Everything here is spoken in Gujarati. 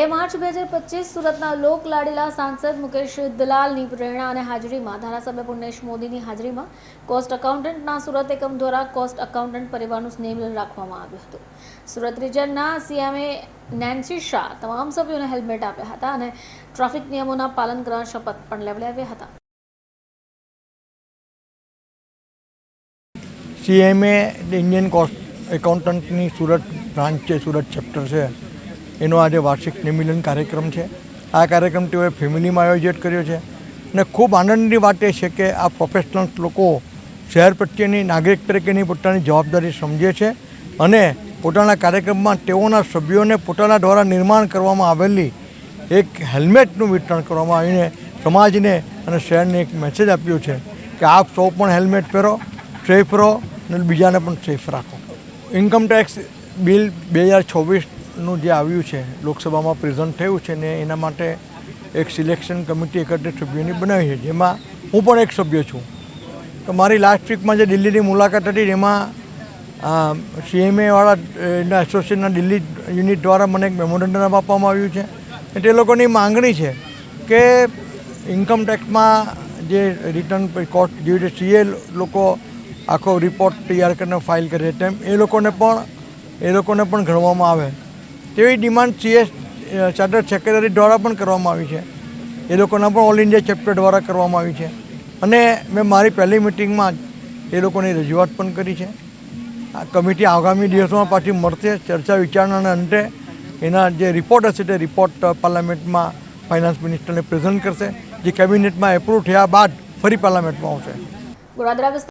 બે માર્ચ બે હજાર પચીસ સુરતના લોક લાડેલા સાંસદ મુકેશ દલાલની પ્રેરણા અને હાજરીમાં ધારાસભ્ય પુર્ણેશ મોદીની હાજરીમાં કોસ્ટ એકાઉન્ટન્ટના સુરત એકમ દ્વારા કોસ્ટ એકાઉન્ટન્ટ પરિવારનું સ્નેહ રાખવામાં આવ્યું હતું. સુરત રિજનના સીએમએ નેન્સી શાહ તમામ સભ્યોને હેલ્મેટ આપ્યા હતા અને ટ્રાફિક નિયમોના પાલન કરવા શપથ પણ લેવડાવ્યા હતા. સીએમએ ઇન્ડિયન કોસ્ટ એકાઉન્ટન્ટની સુરત બ્રાન્ચ છે સુરત ચેપ્ટર છે એનો આજે વાર્ષિક નિમિલન કાર્યક્રમ છે. આ કાર્યક્રમ તેઓએ ફેમિલીમાં આયોજિત કર્યો છે. અને ખૂબ આનંદની વાત એ છે કે આ પ્રોફેશનલ્સ લોકો શહેર પ્રત્યેની, નાગરિક તરીકેની પોતાની જવાબદારી સમજે છે અને પોતાના કાર્યક્રમમાં તેઓના સભ્યોને પોતાના દ્વારા નિર્માણ કરવામાં આવેલી એક હેલ્મેટનું વિતરણ કરવામાં આવીને સમાજને અને શહેરને એક મેસેજ આપ્યો છે કે આપ સૌ પણ હેલ્મેટ પહેરો સેફ રહો અને બીજાને પણ સેફ રાખો. ઇન્કમ ટેક્સ બિલ બે હજાર છવ્વીસનું જે આવ્યું છે, લોકસભામાં પ્રેઝન્ટ થયું છે ને એના માટે એક સિલેક્શન કમિટી એકત્રીસ સભ્યોની બનાવી છે, જેમાં હું પણ એક સભ્ય છું. તો મારી લાસ્ટ વીકમાં જે દિલ્હીની મુલાકાત હતી એમાં સીએમએવાળા એસોસિએશનના દિલ્હી યુનિટ દ્વારા મને એક મેમોરેન્ડમ આપવામાં આવ્યું છે. અને તે લોકોની માંગણી છે કે ઇન્કમ ટેક્સમાં જે રિટર્ન કોસ્ટ જે રીતે સીએ લોકો આખો રિપોર્ટ તૈયાર કરીને ફાઇલ કરે તેમ એ લોકોને પણ, એ લોકોને પણ ગણવામાં આવે. તેવી ડિમાન્ડ સીએસ ચાર્ટર્ડ સેક્રેટરી દ્વારા પણ કરવામાં આવી છે. એ લોકોના પણ ઓલ ઇન્ડિયા ચેપ્ટર દ્વારા કરવામાં આવી છે. અને મેં મારી પહેલી મિટિંગમાં જ એ લોકોની રજૂઆત પણ કરી છે. આ કમિટી આગામી દિવસોમાં પાછી મળશે, ચર્ચા વિચારણાના અંતે એના જે રિપોર્ટ હશે તે રિપોર્ટ પાર્લામેન્ટમાં ફાઇનાન્સ મિનિસ્ટરને પ્રેઝન્ટ કરશે, જે કેબિનેટમાં એપ્રૂવ થયા બાદ ફરી પાર્લામેન્ટમાં આવશે.